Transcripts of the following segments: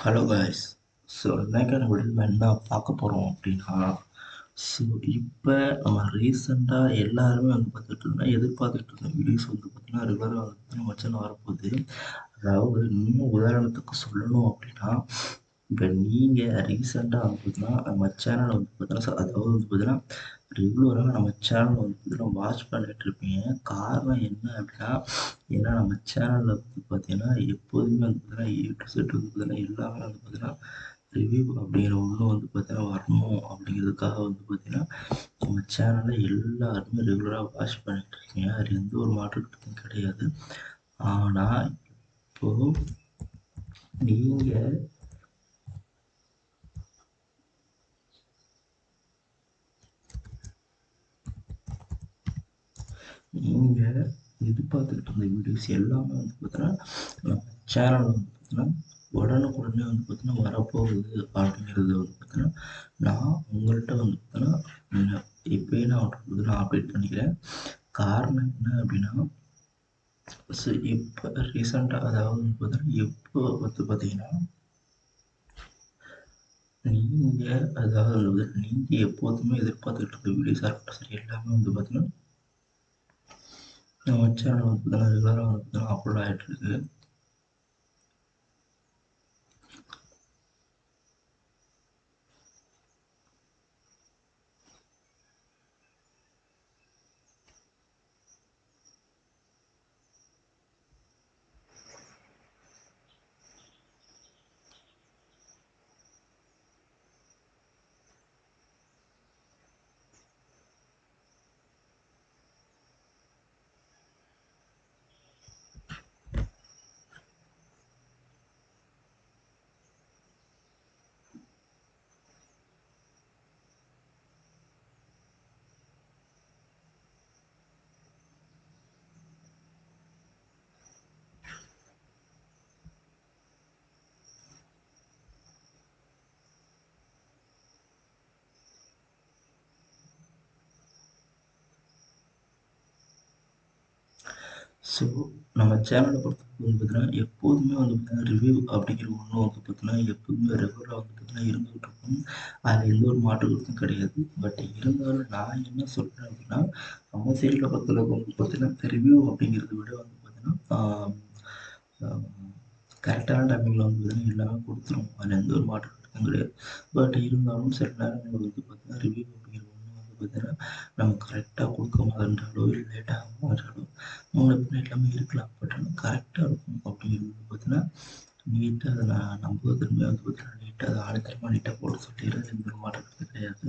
Hello guys so இன்னைக்கான வீடியோவில் என்ன பார்க்க போகிறோம் அப்படின்னா ஸோ இப்போ நம்ம ரீசெண்டாக எல்லாருமே வந்து பார்த்துட்டு இருந்தோம். எதிர்பார்த்துட்டு இருந்த வீடியோஸ் வந்து பார்த்தீங்கன்னா ரெகுலராக வந்து பார்த்தீங்கன்னா மச்சான் வரப்போகுது. அதாவது இன்னும் உதாரணத்துக்கு சொல்லணும் அப்படின்னா இப்போ நீங்கள் ரீசெண்டாக வந்து பார்த்தீங்கன்னா நம்ம சேனலை வந்து பார்த்தீங்கன்னா அதாவது வந்து பார்த்தீங்கன்னா ரெகுலராக நம்ம சேனலை வந்து வாட்ச் பண்ணிட்டு இருப்பீங்க. காரணம் என்ன அப்படின்னா ஏன்னா நம்ம சேனலில் வந்து பார்த்தீங்கன்னா எப்போதுமே வந்து பார்த்தீங்கன்னா ஏ டு செட் வந்து பார்த்தீங்கன்னா எல்லாமே வந்து பார்த்தீங்கன்னா ரிவ்யூ அப்படிங்கிற ஒன்று வந்து பார்த்தீங்கன்னா வரணும் அப்படிங்கிறதுக்காக வந்து பார்த்தீங்கன்னா நம்ம சேனலை எல்லாருமே ரெகுலராக வாட்ச் பண்ணிட்டு இருக்கீங்க. அது எந்த ஒரு மாற்றத்துக்கும் கிடையாது. ஆனால் இப்போது நீங்கள் நீங்கள் எதிர்பார்த்துக்கிட்டு இருந்த வீடியோஸ் எல்லாமே வந்து பார்த்தீங்கன்னா நம்ம சேனலில் வந்து பார்த்தீங்கன்னா உடனுக்குடனே வந்து பார்த்தீங்கன்னா வரப்போகுது அப்படிங்கிறது வந்து பார்த்தீங்கன்னா நான் உங்கள்கிட்ட வந்து பார்த்தீங்கன்னா இப்போயே நான் வந்து பார்த்தீங்கன்னா அப்டேட் பண்ணிக்கிறேன். காரணம் என்ன அப்படின்னா ஸோ இப்போ ரீசெண்டாக அதாவது வந்து பார்த்தீங்கன்னா இப்போ வந்து பார்த்தீங்கன்னா நீங்கள் அதாவது நீங்கள் எப்போதுமே எதிர்பார்த்துக்கிட்டு இருக்க வீடியோஸாக இருக்கட்டும் சரி எல்லாமே வந்து பார்த்தீங்கன்னா நம்ம சேனல் வந்து பார்த்தீங்கன்னா ரெகுலராக வந்து பார்த்தீங்கன்னா அப்லோட் ஆகிட்டு இருக்கு ஸோ நம்ம சேனலை பொறுத்த வந்து பார்த்தீங்கன்னா எப்போதுமே வந்து பார்த்தீங்கன்னா ரிவ்யூ அப்படிங்கிற ஒன்று வந்து பார்த்தீங்கன்னா எப்போதுமே ரெகுலராக வந்து பார்த்தீங்கன்னா இருந்துகிட்டு இருக்கும். அதில் எந்த ஒரு மாற்று கருத்தும் கிடையாது. பட் இருந்தாலும் நான் என்ன சொல்கிறேன் அப்படின்னா நம்ம சைடில் பொறுத்தளவுக்கு வந்து பார்த்தீங்கன்னா ரிவ்யூ அப்படிங்கிறத விட வந்து பார்த்தீங்கன்னா கரெக்டான டைமிங்கில் வந்து பார்த்தீங்கன்னா எல்லாமே கொடுத்துரும். அதில் எந்த ஒரு மாற்று கருத்தும் கிடையாது. பட் இருந்தாலும் சில நேரங்களில் வந்து பார்த்தீங்கன்னா ரிவ்யூ அப்படிங்கிற பார்த்தீங்கன்னா நம்ம கரெக்டாக கொடுக்க மாதிரின்றாலோ இல்லை லேட்டாக மாட்டாலோ மூணு பின்ன எல்லாமே இருக்கலாம். பட் ஆனால் கரெக்டாக இருக்கும். அப்படிங்கிறது பார்த்தீங்கன்னா நீட்டாக அதை நான் நம்ப வந்து பார்த்தீங்கன்னா நீட்டாக அதை ஆழத்தரமாக நீட்டாக போட்டு சொல்லிடுறது எந்த மாற்றம் கிடையாது.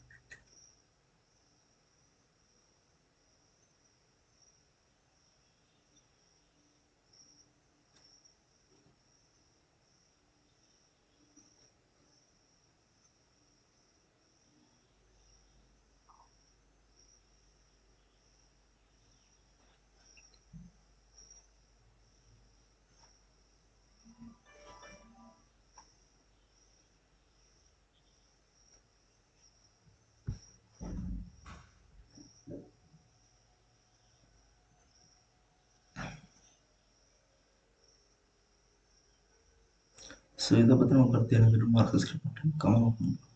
ஸோ இதை பற்றி உங்கள் கருத்து எனக்கு ரொம்ப சப்ஸ்கிரைப் பண்ணுறேன் கமெண்ட்